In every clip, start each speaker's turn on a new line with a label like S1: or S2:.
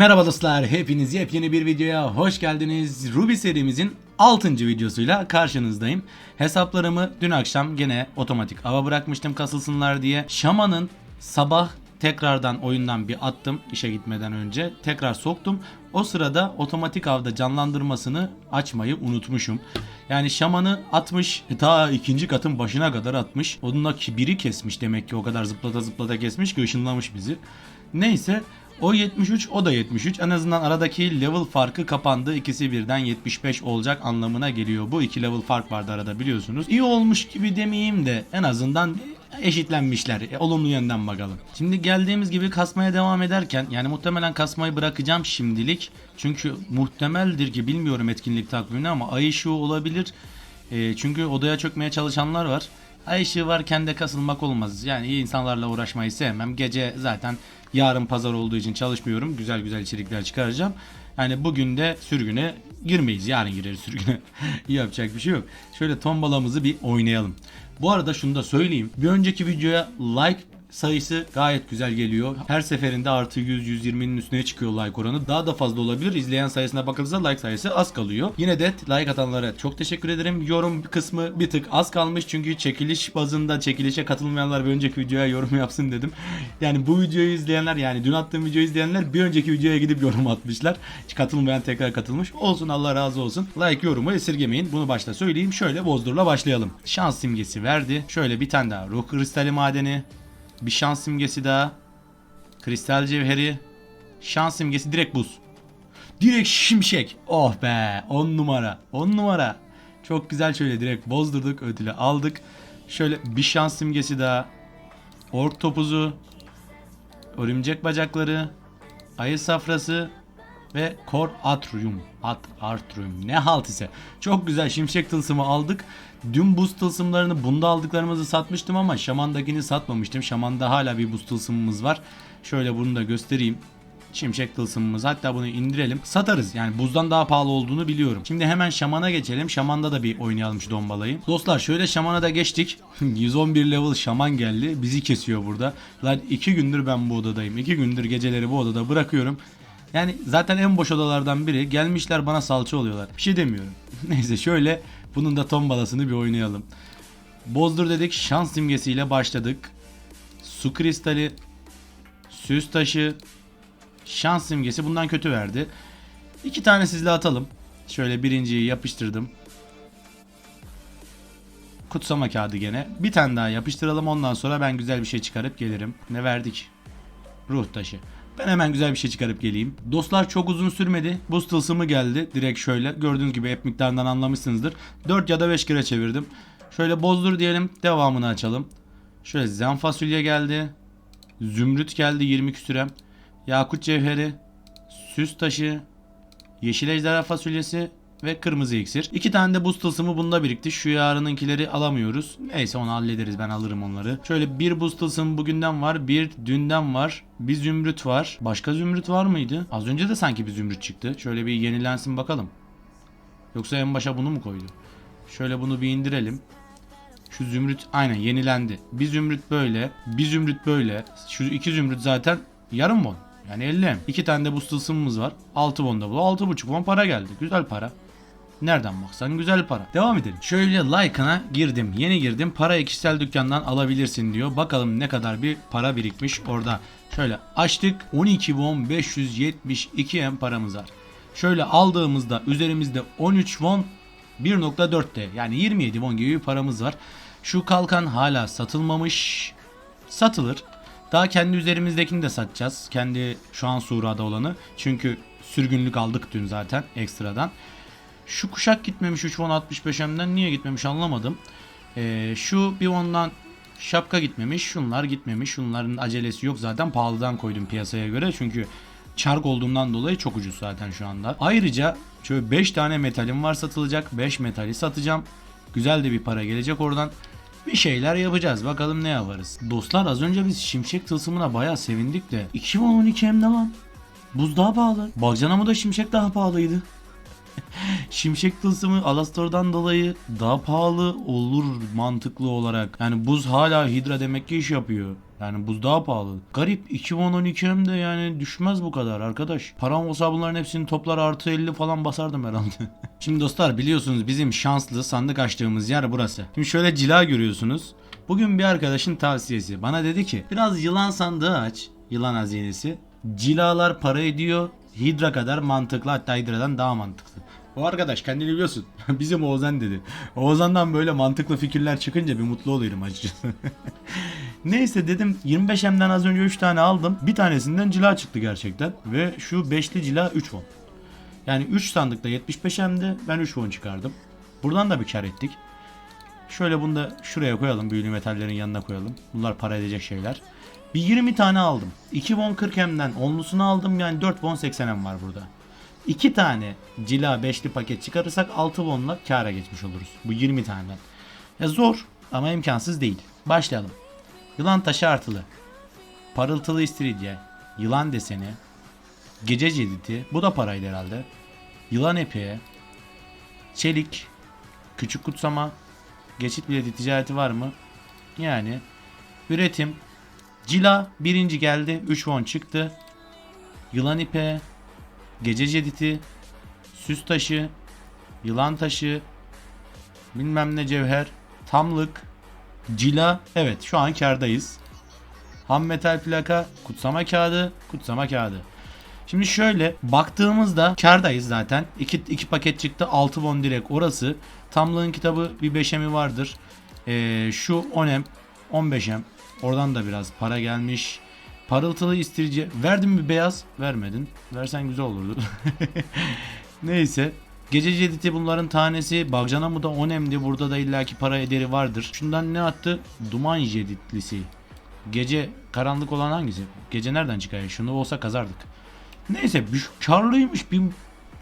S1: Merhaba dostlar, hepiniz yepyeni bir videoya hoş geldiniz. Ruby serimizin 6. videosuyla karşınızdayım. Hesaplarımı dün akşam gene otomatik ava bırakmıştım kasılsınlar diye. Şaman'ın sabah tekrardan oyundan bir attım işe gitmeden önce. Tekrar soktum. O sırada otomatik avda canlandırmasını açmayı unutmuşum. Yani şamanı atmış ta ikinci katın başına kadar atmış. Onunla ki biri kesmiş demek ki o kadar zıplata zıplata kesmiş ki ışınlamış bizi. Neyse o 73 o da 73 en azından aradaki level farkı kapandı. İkisi birden 75 olacak anlamına geliyor. Bu iki level fark vardı arada biliyorsunuz. İyi olmuş gibi demeyeyim de en azından eşitlenmişler. E, olumlu yönden bakalım. Şimdi geldiğimiz gibi kasmaya devam ederken yani muhtemelen kasmayı bırakacağım şimdilik. Çünkü muhtemeldir ki bilmiyorum etkinlik takvimini ama ay ışığı olabilir. E, çünkü odaya çökmeye çalışanlar var. Ay ışığı varken de kasılmak olmaz. Yani iyi insanlarla uğraşmayı sevmem. Gece zaten yarın pazar olduğu için çalışmıyorum. Güzel güzel içerikler çıkaracağım. Yani bugün de sürgüne girmeyiz. Yarın gireriz sürgüne. Yapacak bir şey yok. Şöyle tombalamızı bir oynayalım. Bu arada şunu da söyleyeyim. Bir önceki videoya like sayısı gayet güzel geliyor. Her seferinde artı 100-120'nin üstüne çıkıyor like oranı. Daha da fazla olabilir. İzleyen sayısına bakılırsa like sayısı az kalıyor. Yine de like atanlara çok teşekkür ederim. Yorum kısmı bir tık az kalmış çünkü çekiliş bazında çekilişe katılmayanlar bir önceki videoya yorum yapsın dedim. Yani bu videoyu izleyenler yani dün attığım videoyu izleyenler bir önceki videoya gidip yorum atmışlar. Katılmayan tekrar katılmış. Olsun Allah razı olsun. Like yorumu esirgemeyin. Bunu başta söyleyeyim. Şöyle Bozdur'la başlayalım. Şans simgesi verdi. Şöyle bir tane daha ruh kristali madeni. Bir şans simgesi daha. Kristal cevheri. Şans simgesi direkt buz. Direkt şimşek. Oh be 10 numara. 10 numara. Çok güzel şöyle direkt bozdurduk ödülü aldık. Şöyle bir şans simgesi daha. Ork topuzu. Örümcek bacakları. Ayı safrası. Ve Kor Atrium. At Atrium. Ne halt ise. Çok güzel şimşek tılsımı aldık. Dün buz tılsımlarını bunda aldıklarımızı satmıştım ama şamandakini satmamıştım. Şamanda hala bir buz tılsımımız var. Şöyle bunu da göstereyim. Şimşek tılsımımız. Hatta bunu indirelim. Satarız. Yani buzdan daha pahalı olduğunu biliyorum. Şimdi hemen şamana geçelim. Şamanda da bir oynayalım şu dombalayı. Dostlar şöyle şamana da geçtik. 111 level şaman geldi. Bizi kesiyor burada. Lan 2 gündür ben bu odadayım. 2 gündür geceleri bu odada bırakıyorum. Yani zaten en boş odalardan biri. Gelmişler bana salça oluyorlar. Bir şey demiyorum. Neyse şöyle bunun da tombalasını bir oynayalım. Bozdur dedik. Şans simgesiyle başladık. Su kristali, süs taşı, şans simgesi bundan kötü verdi. İki tane sizle atalım. Şöyle birinciyi yapıştırdım. Kutsama kağıdı gene. Bir tane daha yapıştıralım ondan sonra ben güzel bir şey çıkarıp gelirim. Ne verdik? Ruh taşı. Ben hemen güzel bir şey çıkarıp geleyim. Dostlar çok uzun sürmedi. Buz tılsımı geldi. Direkt şöyle. Gördüğünüz gibi hep miktarından anlamışsınızdır. 4 ya da 5 kere çevirdim. Şöyle bozdur diyelim. Devamını açalım. Şöyle zen fasulye geldi. Zümrüt geldi 20 küsürem. Yakut cevheri. Süs taşı. Yeşil ejderha fasulyesi ve kırmızı iksir. İki tane de buz tılsımı bunda birikti. Şu yarınınkileri alamıyoruz. Neyse onu hallederiz ben alırım onları. Şöyle bir buz tılsımı bugünden var. Bir dünden var. Bir zümrüt var. Başka zümrüt var mıydı? Az önce de sanki bir zümrüt çıktı. Şöyle bir yenilensin bakalım. Yoksa en başa bunu mu koydu? Şöyle bunu bir indirelim. Şu zümrüt aynen yenilendi. Bir zümrüt böyle. Bir zümrüt böyle. Şu iki zümrüt zaten yarım bon. Yani 50 M. İki tane de buz tılsımımız var. 6 bonda bu. 6,5 bon para geldi. Güzel para. Nereden baksan güzel para. Devam edelim. Şöyle like'ına girdim. Yeni girdim. Para kişisel dükkandan alabilirsin diyor. Bakalım ne kadar bir para birikmiş orada. Şöyle açtık. 12 won 572 M paramız var. Şöyle aldığımızda üzerimizde 13 won 1.4'te yani 27 won gibi bir paramız var. Şu kalkan hala satılmamış. Satılır. Daha kendi üzerimizdekini de satacağız. Kendi şu an Sura'da olanı. Çünkü sürgünlük aldık dün zaten ekstradan. Şu kuşak gitmemiş 3 won 65M'den niye gitmemiş anlamadım. Ee, şu bir ondan şapka gitmemiş. Şunlar gitmemiş. Şunların acelesi yok zaten pahalıdan koydum piyasaya göre. Çünkü çark olduğundan dolayı çok ucuz zaten şu anda. Ayrıca şöyle 5 tane metalim var satılacak. 5 metali satacağım. Güzel de bir para gelecek oradan. Bir şeyler yapacağız. Bakalım ne yaparız. Dostlar az önce biz şimşek tılsımına bayağı sevindik de. 2 won 12 hem de lan. Buz daha pahalı. Baksana da şimşek daha pahalıydı. Şimşek tılsımı Alastor'dan dolayı daha pahalı olur mantıklı olarak. Yani buz hala Hydra demek ki iş yapıyor. Yani buzdağı pahalı. Garip 2012'm de yani düşmez bu kadar arkadaş. Param olsa bunların hepsini toplar artı 50 falan basardım herhalde. Şimdi dostlar biliyorsunuz bizim şanslı sandık açtığımız yer burası. Şimdi şöyle cila görüyorsunuz. Bugün bir arkadaşın tavsiyesi. Bana dedi ki biraz yılan sandığı aç. Yılan hazinesi. Cilalar para ediyor. Hidra kadar mantıklı hatta Hidra'dan daha mantıklı. O arkadaş kendini biliyorsun. Bizim Oğuzhan dedi. Oğuzhan'dan böyle mantıklı fikirler çıkınca bir mutlu oluyorum açıkçası. Neyse dedim 25M'den az önce 3 tane aldım. Bir tanesinden cila çıktı gerçekten. Ve şu 5'li cila 3 won. Yani 3 sandıkta 75M'de ben 3 won çıkardım. Buradan da bir kar ettik. Şöyle bunu da şuraya koyalım. Büyülü metallerin yanına koyalım. Bunlar para edecek şeyler. Bir 20 tane aldım. 2 won 40 M'den 10'lusunu aldım. Yani 4 won 80 M var burada. 2 tane cila 5'li paket çıkarırsak 6 won'la kâra geçmiş oluruz. Bu 20 taneden. Ya zor ama imkansız değil. Başlayalım. Yılan taşı artılı. Parıltılı istiridye. Yılan deseni. Gece cediti. Bu da paraydı herhalde. Yılan epeği. Çelik. Küçük kutsama. Geçit bileti ticareti var mı? Yani. Üretim. Cila birinci geldi. 3 won çıktı. Yılan ipeği. Gece cediti. Süs taşı. Yılan taşı. Bilmem ne cevher. Tamlık. Cila. Evet şu an kardayız. Ham metal plaka. Kutsama kağıdı. Kutsama kağıdı. Şimdi şöyle baktığımızda kardayız zaten. İki, iki paket çıktı. 6 won direkt orası. Tamlığın kitabı bir 5'emi vardır. Ee, şu 10M 15M. Oradan da biraz para gelmiş. Parıltılı istirici. Verdin mi beyaz? Vermedin. Versen güzel olurdu. Neyse. Gece cediti bunların tanesi. Bagcana da 10M'di. Burada da illaki para ederi vardır. Şundan ne attı? Duman ceditlisi. Gece karanlık olan hangisi? Gece nereden çıkıyor? Şunu olsa kazardık. Neyse karlıymış. Bir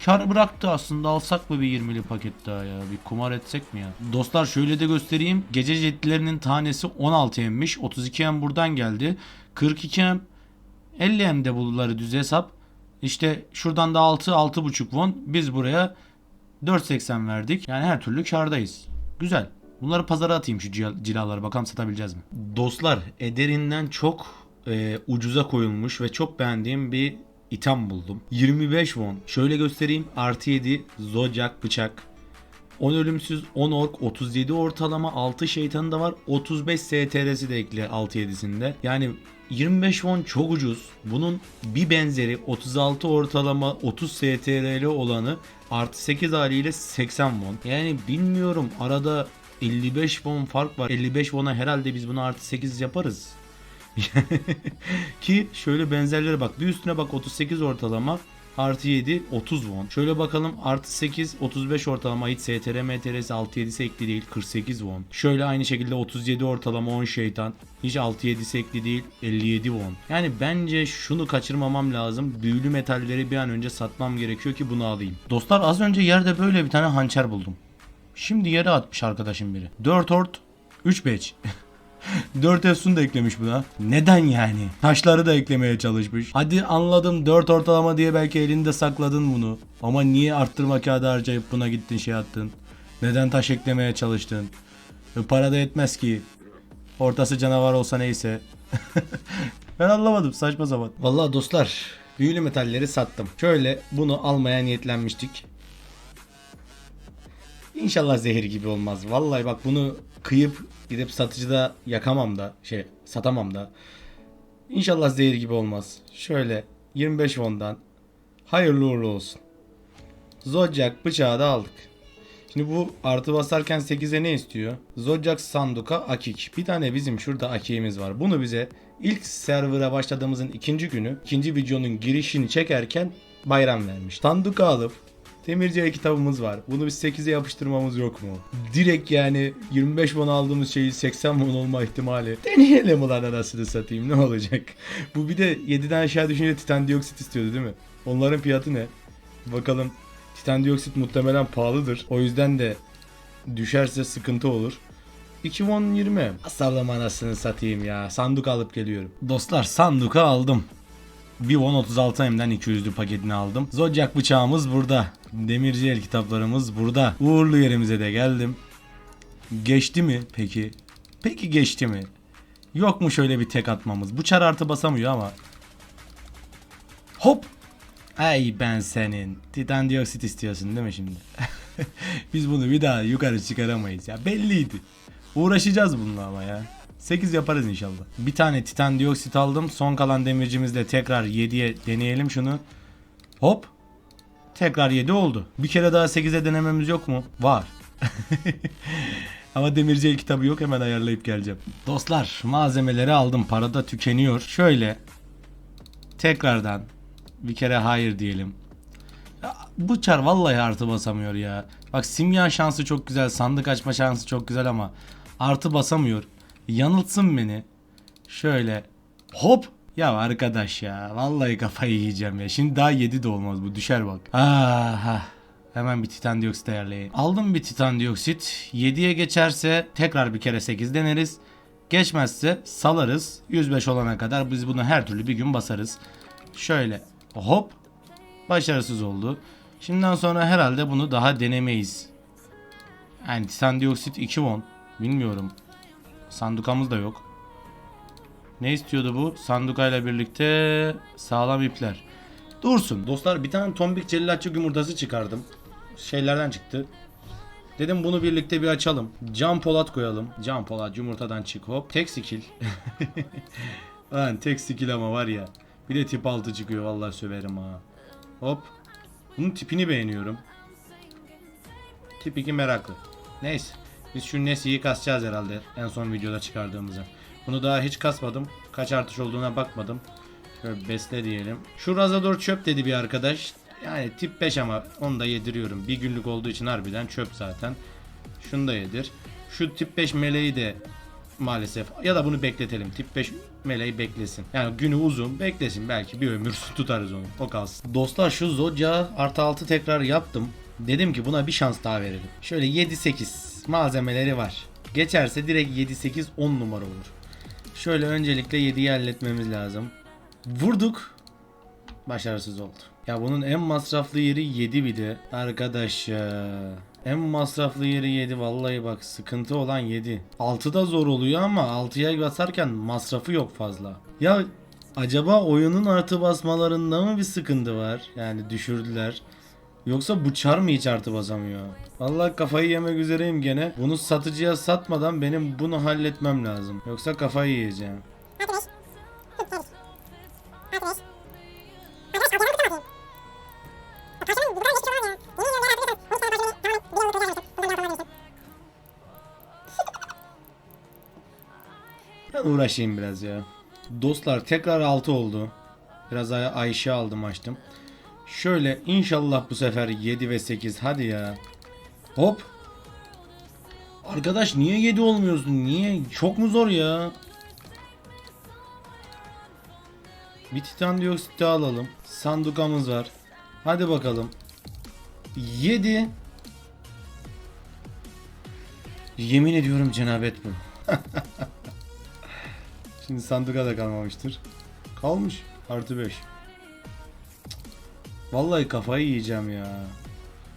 S1: kar bıraktı aslında. Alsak mı bir 20'li paket daha ya? Bir kumar etsek mi ya? Dostlar şöyle de göstereyim. Gece jetlerinin tanesi 16M'miş. 32M buradan geldi. 42M 50M'de bulduları düz hesap. İşte şuradan da 6 6.5 won. Biz buraya 4.80 verdik. Yani her türlü kardayız. Güzel. Bunları pazara atayım şu cila- cilaları bakalım satabileceğiz mi? Dostlar ederinden çok e, ucuza koyulmuş ve çok beğendiğim bir item buldum. 25 won. Şöyle göstereyim. Artı 7 zodiac bıçak. 10 ölümsüz, 10 ork, 37 ortalama, 6 şeytanı da var. 35 STR'si de ekli 6-7'sinde. Yani 25 won çok ucuz. Bunun bir benzeri 36 ortalama 30 STR'li olanı artı 8 haliyle 80 won. Yani bilmiyorum arada 55 won fark var. 55 won'a herhalde biz bunu artı 8 yaparız. Ki şöyle benzerleri bak. Bir üstüne bak 38 ortalama artı 7 30 won. Şöyle bakalım artı 8 35 ortalama hiç STR MTR'si 6 7'si ekli değil 48 won. Şöyle aynı şekilde 37 ortalama 10 şeytan hiç 6 7'si ekli değil 57 won. Yani bence şunu kaçırmamam lazım. Büyülü metalleri bir an önce satmam gerekiyor ki bunu alayım. Dostlar az önce yerde böyle bir tane hançer buldum. Şimdi yere atmış arkadaşım biri. 4 ort 3 beç. 4 Efsun da eklemiş buna. Neden yani? Taşları da eklemeye çalışmış. Hadi anladım 4 ortalama diye belki elinde sakladın bunu. Ama niye arttırma kağıdı harcayıp buna gittin şey attın? Neden taş eklemeye çalıştın? E, para da etmez ki. Ortası canavar olsa neyse. ben anlamadım saçma sapan. Vallahi dostlar büyülü metalleri sattım. Şöyle bunu almaya niyetlenmiştik. İnşallah zehir gibi olmaz. Vallahi bak bunu kıyıp gidip satıcıda yakamam da şey satamam da. İnşallah zehir gibi olmaz. Şöyle 25 won'dan hayırlı uğurlu olsun. Zodiac bıçağı da aldık. Şimdi bu artı basarken 8'e ne istiyor? Zodiac Sanduka Akik. Bir tane bizim şurada Akik'imiz var. Bunu bize ilk server'a başladığımızın ikinci günü ikinci videonun girişini çekerken bayram vermiş. Sanduka alıp Demirci'ye kitabımız var. Bunu biz 8'e yapıştırmamız yok mu? Direkt yani 25 won aldığımız şeyi 80 won olma ihtimali. Deneyelim ulan anasını satayım ne olacak? Bu bir de 7'den aşağı düşünce titan dioksit istiyordu değil mi? Onların fiyatı ne? Bakalım. Titan dioksit muhtemelen pahalıdır. O yüzden de düşerse sıkıntı olur. 2 won 20. Asablam anasını satayım ya. Sanduk alıp geliyorum. Dostlar sanduka aldım. Bir 36 M'den 200'lü paketini aldım. Zodiac bıçağımız burada. Demirci el kitaplarımız burada. Uğurlu yerimize de geldim. Geçti mi peki? Peki geçti mi? Yok mu şöyle bir tek atmamız? Bu çar artı basamıyor ama. Hop. Ay ben senin. Titan dioksit istiyorsun değil mi şimdi? Biz bunu bir daha yukarı çıkaramayız ya. Belliydi. Uğraşacağız bununla ama ya. 8 yaparız inşallah. Bir tane titan dioksit aldım. Son kalan demircimizle tekrar 7'ye deneyelim şunu. Hop. Tekrar 7 oldu. Bir kere daha 8'e denememiz yok mu? Var. Ama demirci el kitabı yok hemen ayarlayıp geleceğim. Dostlar malzemeleri aldım. Para da tükeniyor. Şöyle tekrardan bir kere hayır diyelim. Bu çar vallahi artı basamıyor ya. Bak simya şansı çok güzel. Sandık açma şansı çok güzel ama artı basamıyor. Yanıltsın beni. Şöyle hop ya arkadaş ya vallahi kafayı yiyeceğim ya. Şimdi daha 7 de olmaz bu düşer bak. Ah, Hemen bir titan dioksit ayarlayayım. Aldım bir titan dioksit. 7'ye geçerse tekrar bir kere 8 deneriz. Geçmezse salarız. 105 olana kadar biz bunu her türlü bir gün basarız. Şöyle hop başarısız oldu. Şimdiden sonra herhalde bunu daha denemeyiz. Yani titan dioksit 2 won. Bilmiyorum. Sandukamız da yok. Ne istiyordu bu? Sandukayla birlikte sağlam ipler. Dursun. Dostlar bir tane tombik cellatçı yumurtası çıkardım. Şeylerden çıktı. Dedim bunu birlikte bir açalım. Cam polat koyalım. Cam polat yumurtadan çık hop. Tek skill. Lan tek skill ama var ya. Bir de tip 6 çıkıyor vallahi söverim ha. Hop. Bunun tipini beğeniyorum. Tip 2 meraklı. Neyse. Biz şu Nesi'yi kasacağız herhalde. En son videoda çıkardığımızda. Bunu daha hiç kasmadım. Kaç artış olduğuna bakmadım. Şöyle besle diyelim. Şu Razador çöp dedi bir arkadaş. Yani tip 5 ama onu da yediriyorum. Bir günlük olduğu için harbiden çöp zaten. Şunu da yedir. Şu tip 5 meleği de maalesef ya da bunu bekletelim. Tip 5 meleği beklesin. Yani günü uzun beklesin. Belki bir ömür tutarız onu. O kalsın. Dostlar şu Zodya artı 6 tekrar yaptım. Dedim ki buna bir şans daha verelim. Şöyle 7-8 malzemeleri var. Geçerse direkt 7-8 10 numara olur. Şöyle öncelikle 7'yi halletmemiz lazım. Vurduk. Başarısız oldu. Ya bunun en masraflı yeri 7 bir de. Arkadaş ya. En masraflı yeri 7 vallahi bak sıkıntı olan 7. 6 da zor oluyor ama 6'ya basarken masrafı yok fazla. Ya acaba oyunun artı basmalarında mı bir sıkıntı var? Yani düşürdüler. Yoksa bu çar mı hiç artı basamıyor? Vallahi kafayı yemek üzereyim gene. Bunu satıcıya satmadan benim bunu halletmem lazım. Yoksa kafayı yiyeceğim. Ben uğraşayım biraz ya. Dostlar tekrar 6 oldu. Biraz Ay Ayşe aldım açtım. Şöyle inşallah bu sefer 7 ve 8 hadi ya. Hop. Arkadaş niye 7 olmuyorsun? Niye? Çok mu zor ya? Bir titan dioksit alalım. Sandukamız var. Hadi bakalım. 7 Yemin ediyorum cenabet bu. Şimdi sanduka da kalmamıştır. Kalmış. Artı 5. Vallahi kafayı yiyeceğim ya.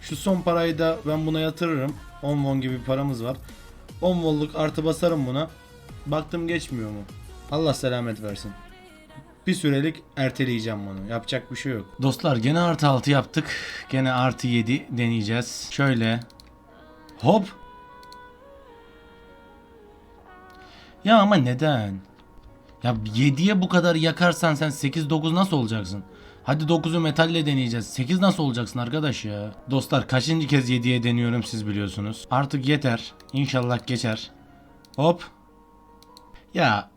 S1: Şu son parayı da ben buna yatırırım. 10 won gibi bir paramız var. 10 wonluk artı basarım buna. Baktım geçmiyor mu? Allah selamet versin. Bir sürelik erteleyeceğim bunu. Yapacak bir şey yok. Dostlar gene artı 6 yaptık. Gene artı 7 deneyeceğiz. Şöyle. Hop. Ya ama neden? Ya 7'ye bu kadar yakarsan sen 8-9 nasıl olacaksın? Hadi 9'u metalle deneyeceğiz. 8 nasıl olacaksın arkadaş ya? Dostlar kaçıncı kez 7'ye deniyorum siz biliyorsunuz. Artık yeter. İnşallah geçer. Hop. Ya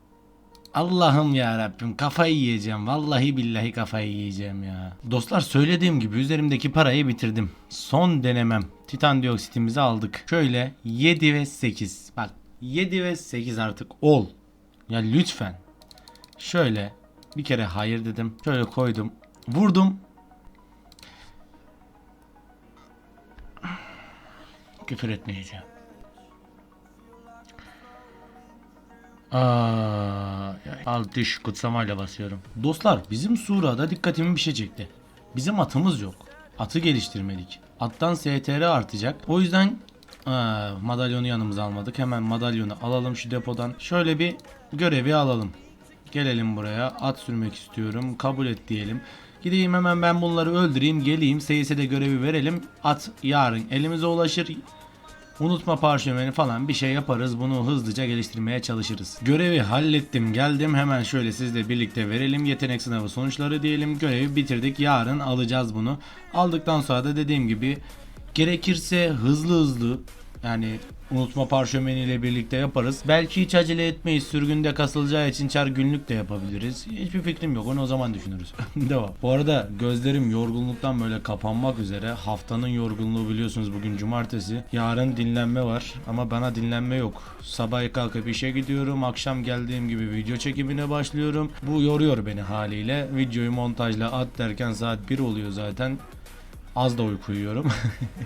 S1: Allah'ım ya Rabbim kafayı yiyeceğim. Vallahi billahi kafayı yiyeceğim ya. Dostlar söylediğim gibi üzerimdeki parayı bitirdim. Son denemem. Titan dioksitimizi aldık. Şöyle 7 ve 8. Bak 7 ve 8 artık ol. Ya lütfen. Şöyle bir kere hayır dedim. Şöyle koydum. Vurdum. Küfür etmeyeceğim. Aa, al düş kutsamayla basıyorum. Dostlar bizim Sura'da dikkatimi bir şey çekti. Bizim atımız yok. Atı geliştirmedik. Attan STR artacak. O yüzden Aa, madalyonu yanımıza almadık. Hemen madalyonu alalım şu depodan. Şöyle bir görevi alalım. Gelelim buraya. At sürmek istiyorum. Kabul et diyelim. Gideyim hemen ben bunları öldüreyim. Geleyim. Seyis'e de görevi verelim. At yarın elimize ulaşır. Unutma parşömeni falan bir şey yaparız. Bunu hızlıca geliştirmeye çalışırız. Görevi hallettim geldim. Hemen şöyle sizle birlikte verelim. Yetenek sınavı sonuçları diyelim. Görevi bitirdik. Yarın alacağız bunu. Aldıktan sonra da dediğim gibi gerekirse hızlı hızlı yani unutma parşömeniyle birlikte yaparız. Belki hiç acele etmeyiz. Sürgünde kasılacağı için çar günlük de yapabiliriz. Hiçbir fikrim yok. Onu o zaman düşünürüz. Devam. Bu arada gözlerim yorgunluktan böyle kapanmak üzere. Haftanın yorgunluğu biliyorsunuz bugün cumartesi. Yarın dinlenme var ama bana dinlenme yok. Sabah kalkıp işe gidiyorum. Akşam geldiğim gibi video çekimine başlıyorum. Bu yoruyor beni haliyle. Videoyu montajla at derken saat 1 oluyor zaten. Az da uyku uyuyorum.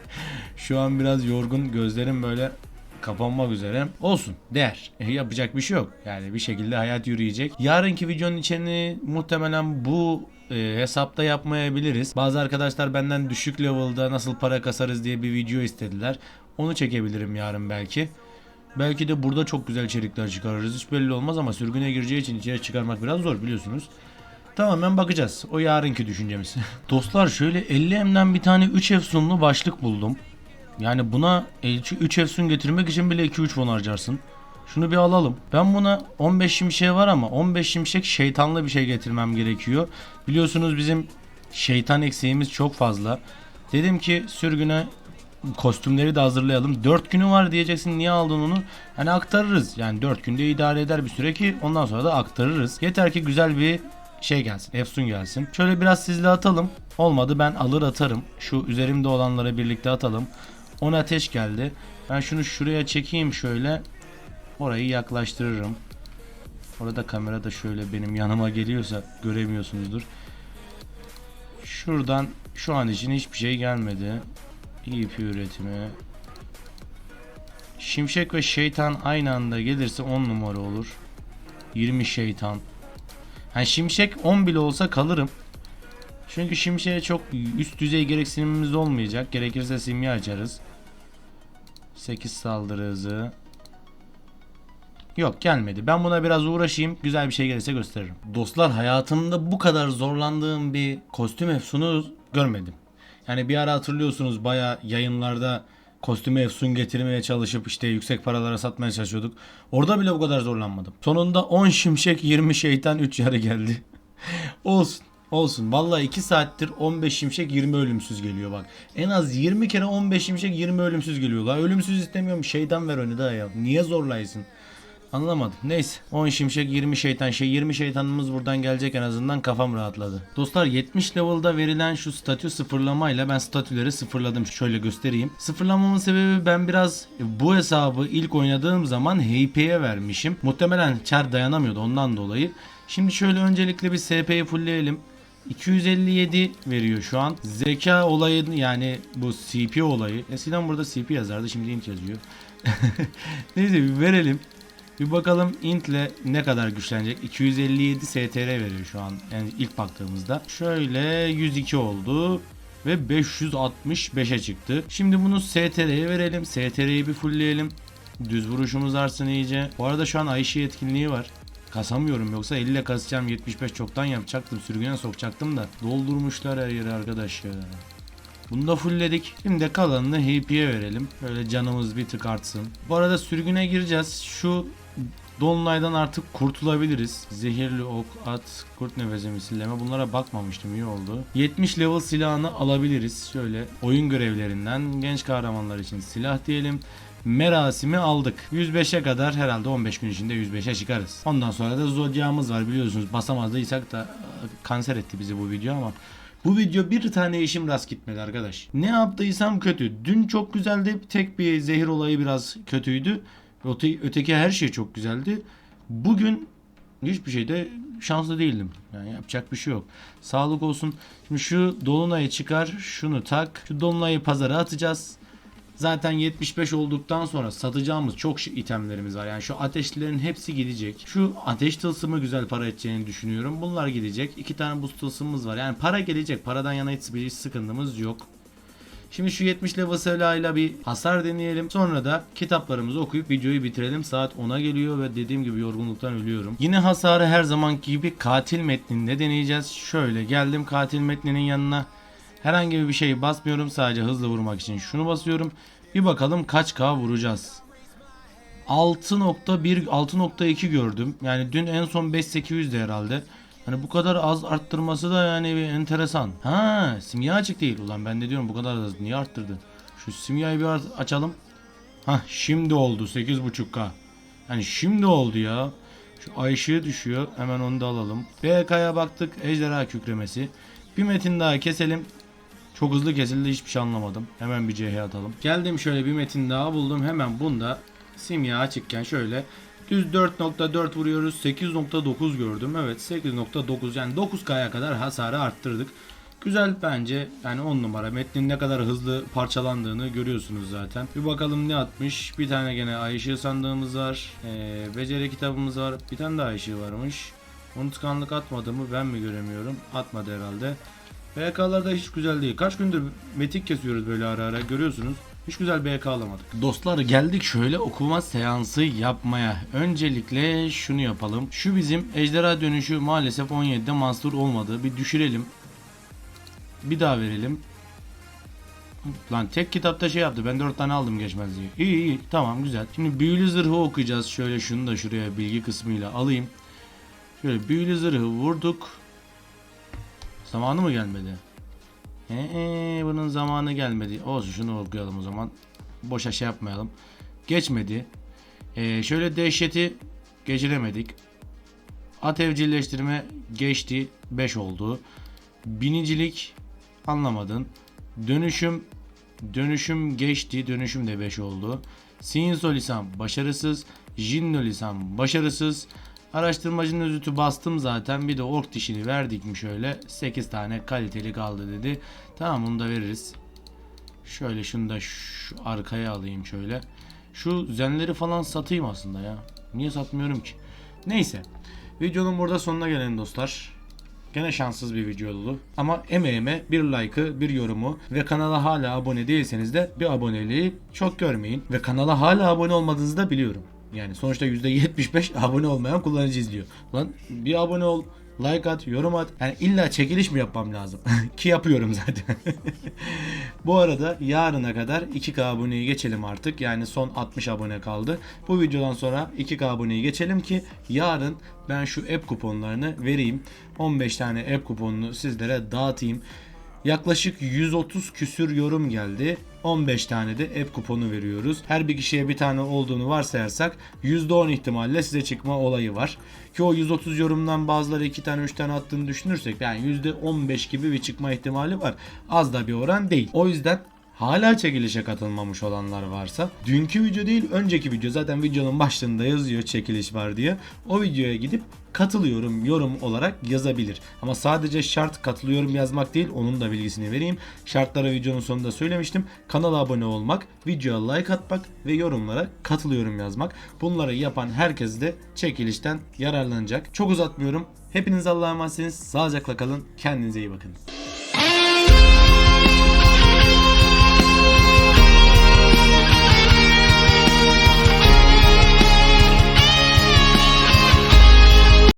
S1: Şu an biraz yorgun. Gözlerim böyle kapanmak üzere. Olsun. Değer. E, yapacak bir şey yok. Yani bir şekilde hayat yürüyecek. Yarınki videonun içeriğini muhtemelen bu e, hesapta yapmayabiliriz. Bazı arkadaşlar benden düşük level'da nasıl para kasarız diye bir video istediler. Onu çekebilirim yarın belki. Belki de burada çok güzel içerikler çıkarırız. Hiç belli olmaz ama sürgüne gireceği için içerik çıkarmak biraz zor biliyorsunuz. Tamamen bakacağız. O yarınki düşüncemiz. Dostlar şöyle 50M'den bir tane 3 efsunlu başlık buldum. Yani buna 3 efsun getirmek için bile 2-3 won harcarsın. Şunu bir alalım. Ben buna 15 şimşek var ama 15 şimşek şeytanlı bir şey getirmem gerekiyor. Biliyorsunuz bizim şeytan eksiğimiz çok fazla. Dedim ki sürgüne kostümleri de hazırlayalım. 4 günü var diyeceksin niye aldın onu? Hani aktarırız. Yani 4 günde idare eder bir süre ki ondan sonra da aktarırız. Yeter ki güzel bir şey gelsin. Efsun gelsin. Şöyle biraz sizle atalım. Olmadı ben alır atarım. Şu üzerimde olanları birlikte atalım. 10 ateş geldi. Ben şunu şuraya çekeyim şöyle. Orayı yaklaştırırım. Orada kamera da şöyle benim yanıma geliyorsa göremiyorsunuzdur. Şuradan şu an için hiçbir şey gelmedi. EP üretimi. Şimşek ve şeytan aynı anda gelirse 10 numara olur. 20 şeytan. Yani şimşek 10 bile olsa kalırım. Çünkü şimşeğe çok üst düzey gereksinimimiz olmayacak. Gerekirse simya açarız. 8 saldırı hızı. Yok gelmedi. Ben buna biraz uğraşayım. Güzel bir şey gelirse gösteririm. Dostlar hayatımda bu kadar zorlandığım bir kostüm efsunu görmedim. Yani bir ara hatırlıyorsunuz baya yayınlarda kostüm efsun getirmeye çalışıp işte yüksek paralara satmaya çalışıyorduk. Orada bile bu kadar zorlanmadım. Sonunda 10 şimşek 20 şeytan 3 yarı geldi. Olsun. Olsun. Vallahi 2 saattir 15 şimşek 20 ölümsüz geliyor bak. En az 20 kere 15 şimşek 20 ölümsüz geliyor. La ölümsüz istemiyorum. Şeytan ver önü daha ya. Niye zorlaysın? Anlamadım. Neyse. 10 şimşek 20 şeytan şey 20 şeytanımız buradan gelecek en azından kafam rahatladı. Dostlar 70 level'da verilen şu statü sıfırlamayla ben statüleri sıfırladım. Şöyle göstereyim. Sıfırlamamın sebebi ben biraz bu hesabı ilk oynadığım zaman HP'ye vermişim. Muhtemelen çar dayanamıyordu ondan dolayı. Şimdi şöyle öncelikle bir SP'yi fullleyelim. 257 veriyor şu an. Zeka olayı yani bu CP olayı. Eskiden burada CP yazardı şimdi int yazıyor. Neyse bir verelim. Bir bakalım int ile ne kadar güçlenecek. 257 STR veriyor şu an. Yani ilk baktığımızda. Şöyle 102 oldu. Ve 565'e çıktı. Şimdi bunu STR'ye verelim. STR'yi bir fullleyelim. Düz vuruşumuz artsın iyice. Bu arada şu an Ayşe etkinliği var. Kasamıyorum yoksa 50 ile kasacağım 75 çoktan yapacaktım. Sürgüne sokacaktım da. Doldurmuşlar her yeri arkadaş ya. Bunu da fullledik. Şimdi kalanını HP'ye verelim. Böyle canımız bir tık artsın. Bu arada sürgüne gireceğiz. Şu Dolunay'dan artık kurtulabiliriz. Zehirli ok, at, kurt nefesi misilleme bunlara bakmamıştım iyi oldu. 70 level silahını alabiliriz. Şöyle oyun görevlerinden genç kahramanlar için silah diyelim. Merasimi aldık. 105'e kadar herhalde 15 gün içinde 105'e çıkarız. Ondan sonra da Zodiac'ımız var biliyorsunuz. Basamazdıysak da kanser etti bizi bu video ama bu video bir tane işim rast gitmedi arkadaş. Ne yaptıysam kötü. Dün çok güzeldi. Tek bir zehir olayı biraz kötüydü. Öte, öteki her şey çok güzeldi. Bugün hiçbir şeyde şanslı değildim. Yani yapacak bir şey yok. Sağlık olsun. Şimdi şu dolunayı çıkar, şunu tak. Şu dolunayı pazara atacağız. Zaten 75 olduktan sonra satacağımız çok itemlerimiz var. Yani şu ateşlilerin hepsi gidecek. Şu ateş tılsımı güzel para edeceğini düşünüyorum. Bunlar gidecek. İki tane buz tılsımımız var. Yani para gelecek. Paradan yana hiç bir sıkıntımız yok. Şimdi şu 70 level silahıyla bir hasar deneyelim. Sonra da kitaplarımızı okuyup videoyu bitirelim. Saat 10'a geliyor ve dediğim gibi yorgunluktan ölüyorum. Yine hasarı her zamanki gibi katil metninde deneyeceğiz. Şöyle geldim katil metninin yanına. Herhangi bir şey basmıyorum. Sadece hızlı vurmak için şunu basıyorum. Bir bakalım kaç K vuracağız. 6.1 6.2 gördüm. Yani dün en son 5800'de herhalde. Hani bu kadar az arttırması da yani bir enteresan. Ha, simya açık değil. Ulan ben de diyorum bu kadar az niye arttırdı? Şu simyayı bir az açalım. Ha, şimdi oldu 8.5K. Yani şimdi oldu ya. Şu ay ışığı düşüyor. Hemen onu da alalım. BK'ya baktık. Ejderha kükremesi. Bir metin daha keselim. Çok hızlı kesildi hiçbir şey anlamadım. Hemen bir CH atalım. Geldim şöyle bir metin daha buldum. Hemen bunda simya açıkken şöyle düz 4.4 vuruyoruz. 8.9 gördüm. Evet 8.9 yani 9K'ya kadar hasarı arttırdık. Güzel bence yani 10 numara. Metnin ne kadar hızlı parçalandığını görüyorsunuz zaten. Bir bakalım ne atmış. Bir tane gene ay ışığı sandığımız var. Ee, beceri kitabımız var. Bir tane daha ay ışığı varmış. Unutkanlık atmadı mı ben mi göremiyorum. Atmadı herhalde. BK'lar da hiç güzel değil. Kaç gündür metik kesiyoruz böyle ara ara görüyorsunuz. Hiç güzel BK alamadık. Dostlar geldik şöyle okuma seansı yapmaya. Öncelikle şunu yapalım. Şu bizim ejderha dönüşü maalesef 17'de master olmadı. Bir düşürelim. Bir daha verelim. Lan tek kitapta şey yaptı. Ben 4 tane aldım geçmez. İyi iyi tamam güzel. Şimdi büyülü zırhı okuyacağız. Şöyle şunu da şuraya bilgi kısmıyla alayım. Şöyle büyülü zırhı vurduk. Zamanı mı gelmedi? Ee, bunun zamanı gelmedi. Olsun şunu okuyalım o zaman. Boşa şey yapmayalım. Geçmedi. Ee, şöyle dehşeti geçiremedik. At evcilleştirme geçti. 5 oldu. Binicilik anlamadın. Dönüşüm dönüşüm geçti. Dönüşüm de 5 oldu. Sinso lisan başarısız. Jinno lisan başarısız. Araştırmacının özütü bastım zaten. Bir de ork dişini verdik mi şöyle. 8 tane kaliteli kaldı dedi. Tamam bunu da veririz. Şöyle şunu da şu arkaya alayım şöyle. Şu zenleri falan satayım aslında ya. Niye satmıyorum ki? Neyse. Videonun burada sonuna gelelim dostlar. Gene şanssız bir video oldu. Ama emeğime bir like'ı, bir yorumu ve kanala hala abone değilseniz de bir aboneliği çok görmeyin. Ve kanala hala abone olmadığınızı da biliyorum. Yani sonuçta %75 abone olmayan kullanıcı izliyor. Lan bir abone ol, like at, yorum at. Yani illa çekiliş mi yapmam lazım? Ki yapıyorum zaten. Bu arada yarına kadar 2K aboneyi geçelim artık. Yani son 60 abone kaldı. Bu videodan sonra 2K aboneyi geçelim ki yarın ben şu app kuponlarını vereyim. 15 tane app kuponunu sizlere dağıtayım. Yaklaşık 130 küsür yorum geldi. 15 tane de app kuponu veriyoruz. Her bir kişiye bir tane olduğunu varsayarsak %10 ihtimalle size çıkma olayı var. Ki o 130 yorumdan bazıları 2 tane 3 tane attığını düşünürsek yani %15 gibi bir çıkma ihtimali var. Az da bir oran değil. O yüzden Hala çekilişe katılmamış olanlar varsa dünkü video değil önceki video zaten videonun başlığında yazıyor çekiliş var diye. O videoya gidip katılıyorum yorum olarak yazabilir. Ama sadece şart katılıyorum yazmak değil onun da bilgisini vereyim. Şartları videonun sonunda söylemiştim. Kanala abone olmak, videoya like atmak ve yorumlara katılıyorum yazmak. Bunları yapan herkes de çekilişten yararlanacak. Çok uzatmıyorum. Hepiniz Allah'a emanetsiniz. Sağlıcakla kalın. Kendinize iyi bakın.